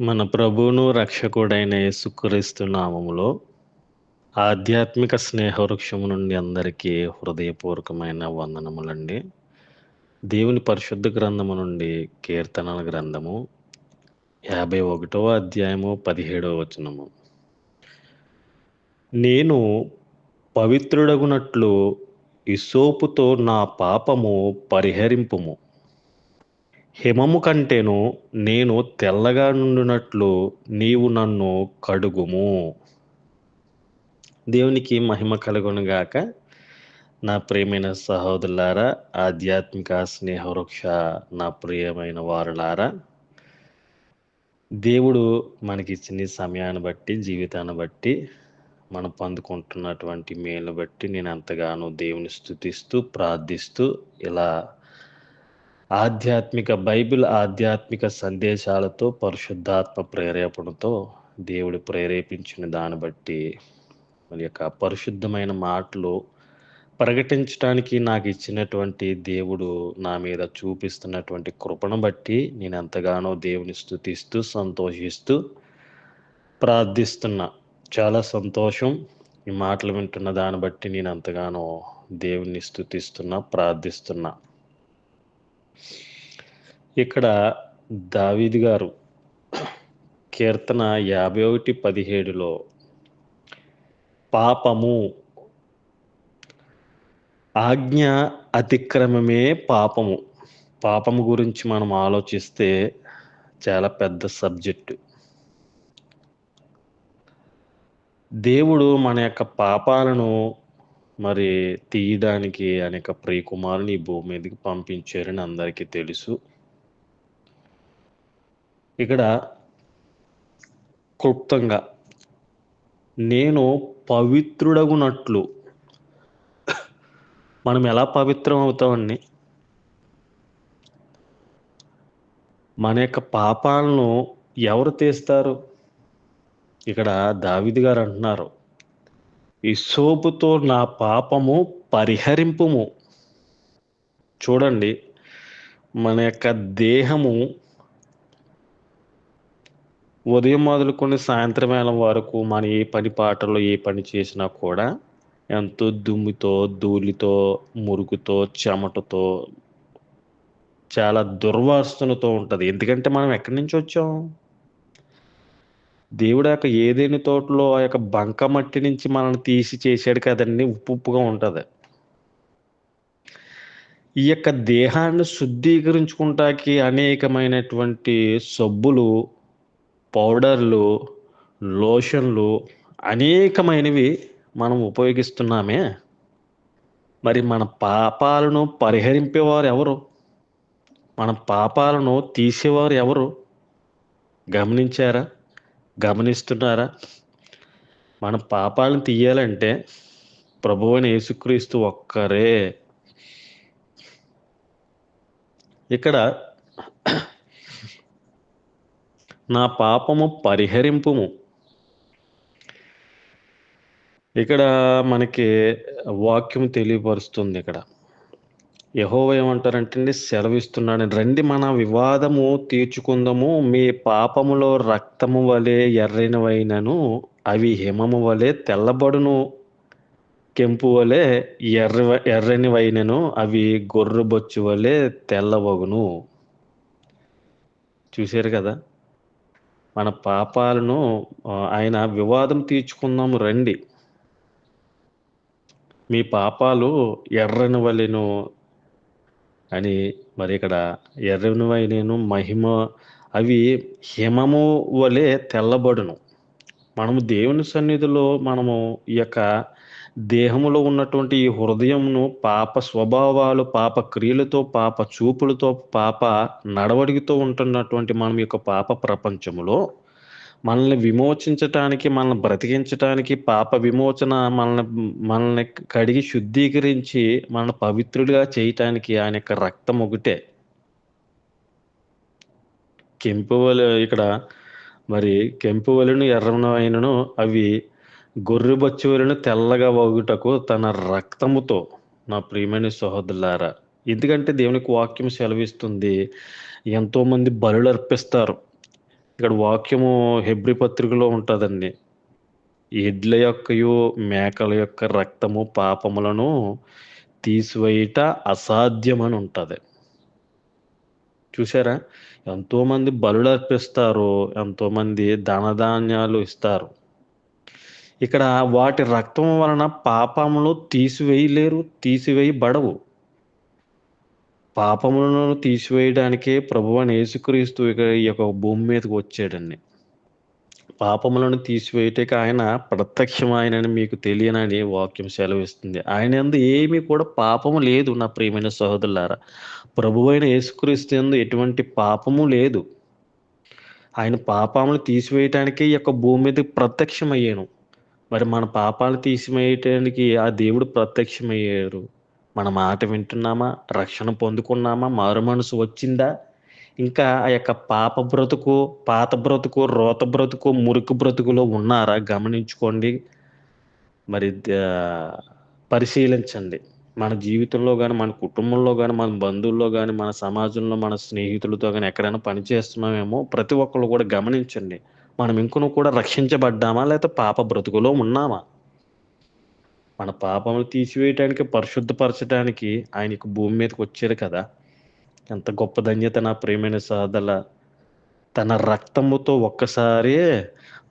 మన ప్రభువును రక్షకుడైన యేసుక్రీస్తు నామములో ఆధ్యాత్మిక స్నేహవృక్షము నుండి అందరికీ హృదయపూర్వకమైన వందనములండి. దేవుని పరిశుద్ధ గ్రంథము నుండి కీర్తనల గ్రంథము యాభై ఒకటవ అధ్యాయము పదిహేడవ వచనము. నేను పవిత్రుడగునట్లు ఇసోపుతో నా పాపము పరిహరింపుము. హిమము కంటేను నేను తెల్లగా నుండినట్లు నీవు నన్ను కడుగుము. దేవునికి మహిమ కలుగునుగాక నా ప్రియమైన సహోదరులారా ఆధ్యాత్మిక స్నేహవృక్ష నా ప్రియమైన వారులారా దేవుడు మనకిచ్చిన సమయాన్ని బట్టి జీవితాన్ని బట్టి మనం పొందుకుంటున్నటువంటి మేలు బట్టి నేను ఎంతగానో దేవుని స్థుతిస్తూ ప్రార్థిస్తూ ఇలా ఆధ్యాత్మిక బైబిల్ ఆధ్యాత్మిక సందేశాలతో పరిశుద్ధాత్మ ప్రేరేపణతో దేవుడు ప్రేరేపించిన దాన్ని బట్టి మరి యొక్క పరిశుద్ధమైన మాటలు ప్రకటించడానికి నాకు ఇచ్చినటువంటి దేవుడు నా మీద చూపిస్తున్నటువంటి కృపను బట్టి నేను ఎంతగానో దేవుని స్థుతిస్తూ సంతోషిస్తూ ప్రార్థిస్తున్నా. చాలా సంతోషం ఈ మాటలు వింటున్న దాన్ని బట్టి నేను ఎంతగానో దేవుని స్థుతిస్తున్నా ప్రార్థిస్తున్నా. ఇక్కడ దావీద్ గారు కీర్తన యాభై ఒకటి పదిహేడులో పాపము ఆజ్ఞ అతిక్రమమే పాపము. పాపము గురించి మనం ఆలోచిస్తే చాలా పెద్ద సబ్జెక్టు. దేవుడు మన యొక్క పాపాలను మరి తీయడానికి అనేక ప్రియకుమారుని ఈ భూమి మీదకి పంపించారని అందరికీ తెలుసు. ఇక్కడ క్లుప్తంగా నేను పవిత్రుడగునట్లు మనం ఎలా పవిత్రం అవుతామండి? మన యొక్క పాపాలను ఎవరు తీస్తారు? ఇక్కడ దావిది గారు అంటున్నారు. ఈ సోపుతో నా పాపము పరిహరింపుము. చూడండి మన యొక్క దేహము ఉదయం మొదలుకొని సాయంత్రం వేళ వరకు మన ఏ పని పాటలో ఏ పని చేసినా కూడా ఎంతో దుమ్ముతో ధూళితో మురుగుతో చెమటతో చాలా దుర్వాసనతో ఉంటుంది. ఎందుకంటే మనం ఎక్కడి నుంచి వచ్చాం? దేవుడు యొక్క ఏదేని తోటలో ఆ యొక్క బంక మట్టి నుంచి మనల్ని తీసి చేశాడు కదండి ఉప్పు ఉప్పుగా ఉంటుంది. ఈ యొక్క దేహాన్ని శుద్ధీకరించుకుంటాకి అనేకమైనటువంటి సబ్బులు పౌడర్లు లోషన్లు అనేకమైనవి మనం ఉపయోగిస్తున్నామే. మరి మన పాపాలను పరిహరింపేవారు ఎవరు? మన పాపాలను తీసేవారు ఎవరు? గమనించారా? గమనిస్తున్నారా? మన పాపాలను తీయాలంటే ప్రభు అని యేసుక్రీస్తు ఒక్కరే. ఇక్కడ నా పాపము పరిహరింపుము. ఇక్కడ మనకి వాక్యం తెలియపరుస్తుంది ఇక్కడ. యహోవ ఏమంటారంటే సెలవిస్తున్నాడు. రండి మన వివాదము తీర్చుకుందాము. మీ పాపములో రక్తము వలె ఎర్రినవైనను అవి హిమము వలె తెల్లబడును కెంపు వలె ఎర్ర ఎర్రనివైనను అవి గొర్రె బొచ్చు వలె తెల్లవగును. చూశారు కదా? మన పాపాలను ఆయన వివాదం తీర్చుకుందాము రండి. మీ పాపాలు ఎర్రని వలెను అని మరి ఇక్కడ ఎర్రనివై నేను మహిమ అవి హిమము వలె తెల్లబడును. మనము దేవుని సన్నిధిలో మనము ఈ యొక్క దేహములో ఉన్నటువంటి ఈ హృదయంను పాప స్వభావాలు పాప క్రియలతో పాప చూపులతో పాప నడవడికతో ఉంటున్నటువంటి మనం యొక్క పాప ప్రపంచములో మనల్ని విమోచించటానికి మనల్ని బ్రతికించటానికి పాప విమోచన మనల్ని మనల్ని కడిగి శుద్ధీకరించి మనల్ని పవిత్రుడిగా చేయటానికి ఆయన యొక్క రక్తం ఒకటే. కెంపువలు ఇక్కడ మరి కెంపు ఎర్రను ఎర్రనైనను అవి గొర్రె బొచ్చువలను తెల్లగా వగుటకు తన రక్తముతో. నా ప్రియమైన సహోదరులారా ఎందుకంటే దేవునికి వాక్యం సెలవిస్తుంది ఎంతోమంది బలులు అర్పిస్తారు ఇక్కడ వాక్యము హెబ్రి పత్రికలో ఉంటుందండి. ఎడ్ల యొక్కయు మేకల యొక్క రక్తము పాపములను తీసివేయట అసాధ్యమని ఉంటుంది చూసారా ఎంతోమంది బలులు అర్పిస్తారు ఎంతోమంది ధనధాన్యాలు ఇస్తారు. ఇక్కడ వాటి రక్తం వలన పాపములు తీసివేయలేరు తీసివేయబడవు. పాపములను తీసివేయడానికే ప్రభు అని యేసుక్రీస్తు ఈ యొక్క భూమి మీదకి వచ్చాడండి. పాపములను తీసివేయటకి ఆయన ప్రత్యక్షమాయనని మీకు తెలియనని వాక్యం సెలవిస్తుంది. ఆయన ఎందు ఏమీ కూడా పాపము లేదు నా ప్రియమైన సహోదరులారా. ప్రభు అయిన యేసుక్రీస్తు ఎందు ఎటువంటి పాపము లేదు. ఆయన పాపములు తీసివేయటానికి ఈ యొక్క భూమి మీద ప్రత్యక్షమయ్యాను. మరి మన పాపాలు తీసివేయటానికి ఆ దేవుడు ప్రత్యక్షమయ్యారు. మన మాట వింటున్నామా? రక్షణ పొందుకున్నామా? మారు మనసు వచ్చిందా? ఇంకా ఆ యొక్క పాప బ్రతుకు పాత బ్రతుకు రోత బ్రతుకు మురికి బ్రతుకులో ఉన్నారా? గమనించుకోండి. మరి పరిశీలించండి. మన జీవితంలో కానీ మన కుటుంబంలో కానీ మన బంధువుల్లో కానీ మన సమాజంలో మన స్నేహితులతో కానీ ఎక్కడైనా పని చేస్తున్నామేమో ప్రతి ఒక్కరు కూడా గమనించండి. మనం ఇంకను కూడా రక్షించబడ్డామా? లేకపోతే పాప బ్రతుకులో ఉన్నామా? మన పాపములు తీసివేయటానికి పరిశుద్ధపరచడానికి ఆయనకు భూమి మీదకి వచ్చారు కదా. ఎంత గొప్ప ధన్యత నా ప్రేమైన సాధల తన రక్తముతో ఒక్కసారి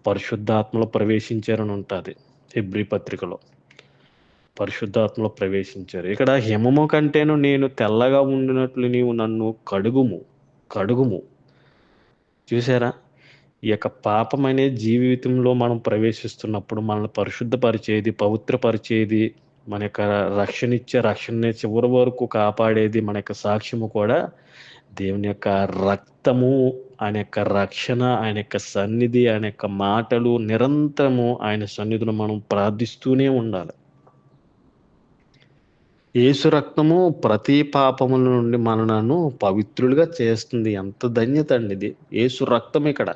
పరిశుద్ధాత్మలో ప్రవేశించారని ఉంటుంది హెబ్రి పత్రికలో. పరిశుద్ధాత్మలో ప్రవేశించారు. ఇక్కడ హిమము కంటేను నేను తెల్లగా ఉండినట్లు నీవు నన్ను కడుగుము కడుగుము. చూసారా ఈ యొక్క పాపం అనే జీవితంలో మనం ప్రవేశిస్తున్నప్పుడు మనల్ని పరిశుద్ధపరిచేది పవిత్రపరిచేది మన యొక్క రక్షణ ఇచ్చే రక్షణ చివరి వరకు కాపాడేది మన యొక్క సాక్ష్యము కూడా దేవుని యొక్క రక్తము ఆయన యొక్క రక్షణ ఆయన యొక్క సన్నిధి ఆయన యొక్క మాటలు నిరంతరము ఆయన సన్నిధిని మనం ప్రార్థిస్తూనే ఉండాలి. యేసు రక్తము ప్రతి పాపముల నుండి మనలను పవిత్రులుగా చేస్తుంది. ఎంత ధన్యత అండి ఇది. యేసు రక్తం ఇక్కడ.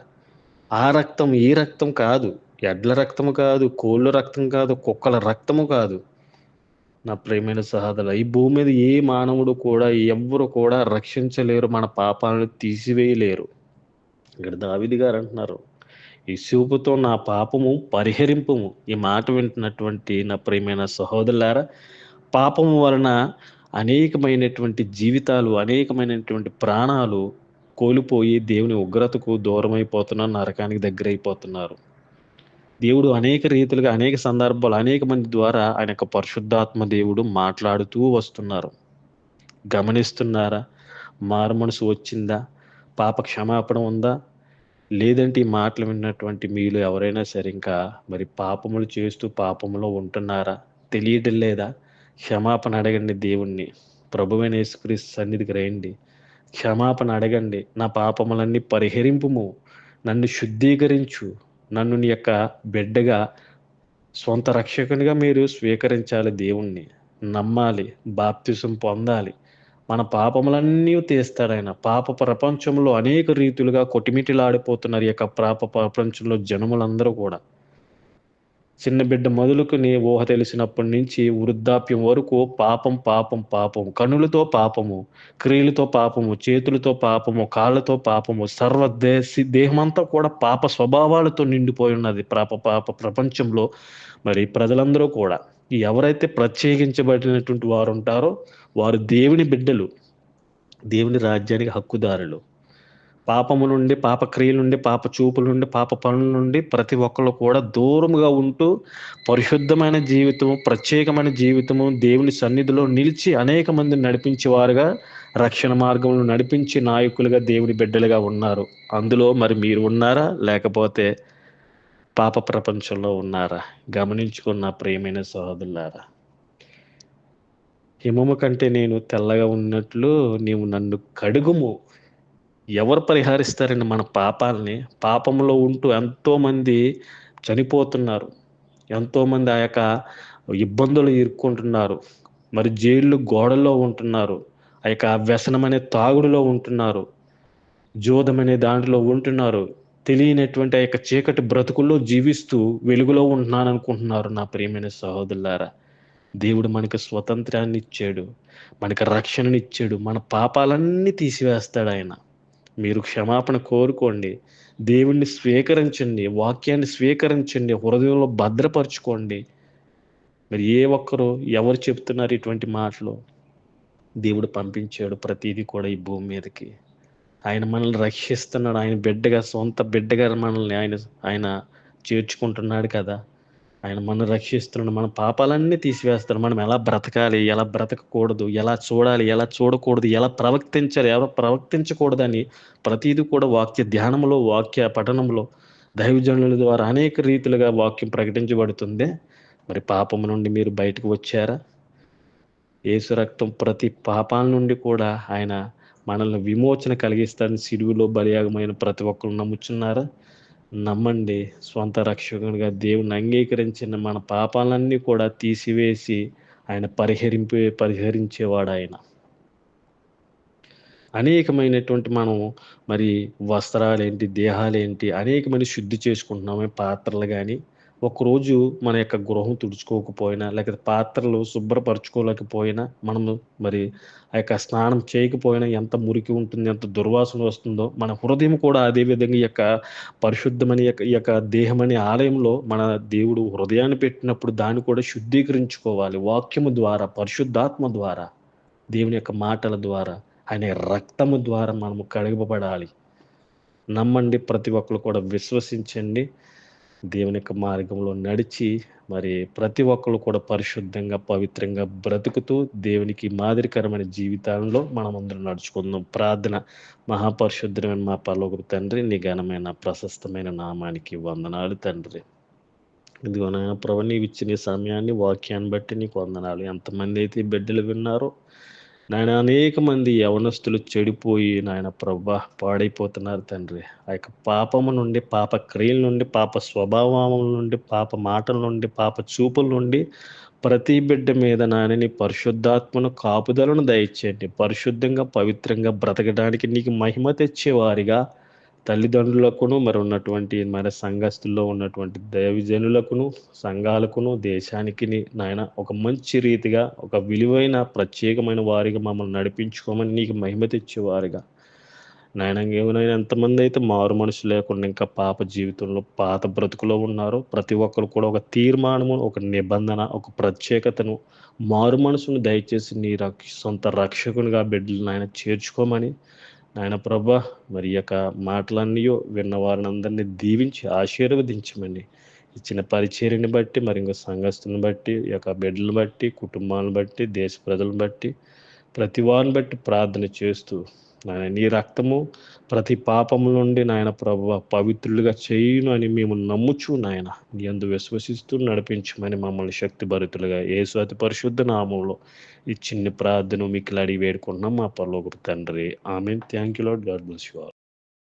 ఆ రక్తం ఈ రక్తం కాదు ఎడ్ల రక్తము కాదు కోళ్ళ రక్తం కాదు కుక్కల రక్తము కాదు. నా ప్రేమైన సహోదర ఈ భూమి మీద ఏ మానవుడు కూడా ఎవ్వరు కూడా రక్షించలేరు మన పాపాలను తీసివేయలేరు. ఇక్కడ దావిది గారు అంటున్నారు ఈ చూపుతో నా పాపము పరిహరింపుము. ఈ మాట వింటున్నటువంటి నా ప్రియమైన సహోదరులారా పాపము వలన అనేకమైనటువంటి జీవితాలు అనేకమైనటువంటి ప్రాణాలు కోల్పోయి దేవుని ఉగ్రతకు దూరమైపోతున్నారు నరకానికి దగ్గర అయిపోతున్నారు దేవుడు అనేక రీతులుగా అనేక సందర్భాలు అనేక మంది ద్వారా ఆయన యొక్క పరిశుద్ధాత్మ దేవుడు మాట్లాడుతూ వస్తున్నారు. గమనిస్తున్నారా? మారు మనసు వచ్చిందా? పాప క్షమాపణ ఉందా? లేదంటే ఈ మాటలు విన్నటువంటి మీలో ఎవరైనా సరే ఇంకా మరి పాపములు చేస్తూ పాపములో ఉంటున్నారా? తెలియడం లేదా? క్షమాపణ అడగండి దేవుణ్ణి. ప్రభువైన యేసుక్రీస్తు సన్నిధికి రండి. క్షమాపణ అడగండి. నా పాపములన్నీ పరిహరింపుము. నన్ను శుద్ధీకరించు. నన్ను నీ యొక్క బిడ్డగా సొంత రక్షకునిగా మీరు స్వీకరించాలి దేవుణ్ణి. నమ్మాలి బాప్తిసం పొందాలి. మన పాపములన్నీ తీస్తాడు ఆయన. పాప ప్రపంచంలో అనేక రీతులుగా కొటిమిటిలాడిపోతున్నారు ఈ యొక్క పాప ప్రపంచంలో జనములందరూ కూడా. చిన్న బిడ్డ మొదలుకుని ఊహ తెలిసినప్పటి నుంచి వృద్ధాప్యం వరకు పాపం పాపం పాపం. కనులతో పాపము క్రియలతో పాపము చేతులతో పాపము కాళ్ళతో పాపము సర్వ దేశి దేహమంతా కూడా పాప స్వభావాలతో నిండిపోయి ఉన్నది పాప పాప ప్రపంచంలో. మరి ప్రజలందరూ కూడా ఎవరైతే ప్రత్యేకించబడినటువంటి వారు ఉంటారో వారు దేవుని బిడ్డలు దేవుని రాజ్యానికి హక్కుదారులు. పాపము నుండి పాప క్రియల నుండి పాప చూపుల నుండి పాప పనుల నుండి ప్రతి ఒక్కరు కూడా దూరంగా ఉంటూ పరిశుద్ధమైన జీవితము ప్రత్యేకమైన జీవితము దేవుని సన్నిధిలో నిలిచి అనేక మందిని నడిపించేవారుగా రక్షణ మార్గంలో నడిపించి నాయకులుగా దేవుని బిడ్డలుగా ఉన్నారు. అందులో మరి మీరు ఉన్నారా? లేకపోతే పాప ప్రపంచంలో ఉన్నారా? గమనించుకున్న ప్రియమైన సహోదరులారా హిమము కంటే నేను తెల్లగా ఉన్నట్లు నీవు నన్ను కడుగుము. ఎవరు పరిహరిస్తారండి మన పాపాలని? పాపంలో ఉంటూ ఎంతోమంది చనిపోతున్నారు. ఎంతోమంది ఆ యొక్క ఇబ్బందులు ఇరుక్కుంటున్నారు మరి జైళ్ళు గోడల్లో ఉంటున్నారు. ఆ యొక్క వ్యసనం అనే తాగుడులో ఉంటున్నారు. జోదం అనే దాంట్లో ఉంటున్నారు. తెలియనటువంటి ఆ యొక్క చీకటి బ్రతుకుల్లో జీవిస్తూ వెలుగులో ఉంటున్నాను అనుకుంటున్నారు నా ప్రియమైన సహోదరులారా. దేవుడు మనకి స్వతంత్రాన్ని ఇచ్చాడు. మనకి రక్షణనిచ్చాడు. మన పాపాలన్నీ తీసివేస్తాడు ఆయన. మీరు క్షమాపణ కోరుకోండి. దేవుణ్ణి స్వీకరించండి. వాక్యాన్ని స్వీకరించండి. హృదయంలో భద్రపరచుకోండి. మరి ఏ ఒక్కరు ఎవరు చెప్తున్నారు ఇటువంటి మాటలు? దేవుడు పంపించాడు ప్రతిదీ కూడా ఈ భూమి మీదకి. ఆయన మనల్ని రక్షిస్తున్నాడు. ఆయన బిడ్డగా సొంత బిడ్డగా మనల్ని ఆయన ఆయన చేర్చుకుంటున్నాడు కదా. ఆయన మనం రక్షిస్తున్నాడు మన పాపాలన్నీ తీసివేస్తాడు మనం ఎలా బ్రతకాలి ఎలా బ్రతకకూడదు ఎలా చూడాలి ఎలా చూడకూడదు ఎలా ప్రవర్తించాలి ఎలా ప్రవర్తించకూడదని ప్రతిదీ కూడా వాక్య ధ్యానంలో వాక్య పఠనంలో దైవజనుల ద్వారా అనేక రీతిలుగా వాక్యం ప్రకటించబడుతుంది. మరి పాపం నుండి మీరు బయటకు వచ్చారా? యేసు రక్తం ప్రతి పాపాల నుండి కూడా ఆయన మనల్ని విమోచన కలిగిస్తాడని సిలువులో బలియాగమైన ప్రతి ఒక్కరు నమ్ముచున్నారా? నమ్మండి. స్వంత రక్షకునిగా దేవుని అంగీకరించిన మన పాపాలన్నీ కూడా తీసివేసి ఆయన పరిహరింపే పరిహరించేవాడు ఆయన అనేకమైనటువంటి మనం మరి వస్త్రాలేంటి దేహాలేంటి అనేకమైన శుద్ధి చేసుకుంటున్నామే పాత్రలు కానీ ఒకరోజు మన యొక్క గృహం తుడుచుకోకపోయినా లేకపోతే పాత్రలు శుభ్రపరచుకోలేకపోయినా మనము మరి ఆ యొక్క స్నానం చేయకపోయినా ఎంత మురికి ఉంటుంది ఎంత దుర్వాసన వస్తుందో మన హృదయం కూడా అదే విధంగా ఈ యొక్క పరిశుద్ధమని యొక్క ఈ యొక్క దేహమని ఆలయంలో మన దేవుడు హృదయాన్ని పెట్టినప్పుడు దాన్ని కూడా శుద్ధీకరించుకోవాలి. వాక్యము ద్వారా పరిశుద్ధాత్మ ద్వారా దేవుని యొక్క మాటల ద్వారా ఆయన రక్తము ద్వారా మనము కడగబడాలి. నమ్మండి ప్రతి ఒక్కరు కూడా విశ్వసించండి. దేవుని యొక్క మార్గంలో నడిచి మరి ప్రతి ఒక్కరు కూడా పరిశుద్ధంగా పవిత్రంగా బ్రతుకుతూ దేవునికి మాదిరికరమైన జీవితాల్లో మనం అందరం నడుచుకుందాం. ప్రార్థన మహాపరిశుద్ధమైన మా పర్లోక తండ్రి నీ ఘనమైన ప్రశస్తమైన నామానికి వందనాలు తండ్రి. ఇదిగో నా ప్రభు నీవు ఇచ్చిన సమయాన్ని వాక్యాన్ని బట్టి నీకు వందనాలు. ఎంతమంది అయితే బిడ్డలు విన్నారో నాయన అనేక మంది యవనస్తులు చెడిపోయి నాయన ప్రభా పాడైపోతున్నారు తండ్రి. ఆ యొక్క పాపము నుండి పాప క్రియల నుండి పాప స్వభావం నుండి పాప మాటల నుండి పాప చూపుల నుండి ప్రతి బిడ్డ మీద నాయనని పరిశుద్ధాత్మను కాపుదలను దయచేయండి. పరిశుద్ధంగా పవిత్రంగా బ్రతకడానికి నీకు మహిమ తెచ్చేవారిగా తల్లిదండ్రులకును మరి ఉన్నటువంటి మరి సంఘస్థుల్లో ఉన్నటువంటి దైవజనులకును సంఘాలకును దేశానికి నాయన ఒక మంచి రీతిగా ఒక విలువైన ప్రత్యేకమైన వారిగా మమ్మల్ని నడిపించుకోమని నీకు మహిమ తెచ్చేవారిగా. నాయన ఏమైనా ఎంతమంది అయితే మారు మనసు లేకుండా ఇంకా పాప జీవితంలో పాత బ్రతుకులో ఉన్నారో ప్రతి ఒక్కరు కూడా ఒక తీర్మానము ఒక నిబంధన ఒక ప్రత్యేకతను మారు మనసును దయచేసి నీ రక్ష సొంత రక్షకునిగా బిడ్డలు నాయన చేర్చుకోమని నాయన ప్రభా మరి యొక్క మాటలన్నీ విన్న వారిని అందరినీ దీవించి ఆశీర్వదించమని ఇచ్చిన పరిచర్యని బట్టి మరి ఇంకా సంఘస్థుని బట్టి యొక్క బిడ్డలను బట్టి కుటుంబాలను బట్టి దేశ ప్రజలను బట్టి ప్రతి వారిని బట్టి ప్రార్థన చేస్తూ నాయన నీ రక్తము ప్రతి పాపము నుండి నాయన ప్రభు పవిత్రులుగా చేయును అని మేము నమ్ముచు నాయన నీ అందు విశ్వసిస్తూ నడిపించమని మమ్మల్ని శక్తి భరితులుగా ఏసు అతి పరిశుద్ధ నామంలో ఈ చిన్న ప్రార్థన మీకు అడిగి వేడుకుంటున్నాం. మా పరలోకపు తండ్రి. ఆమె thank you lord God bless you all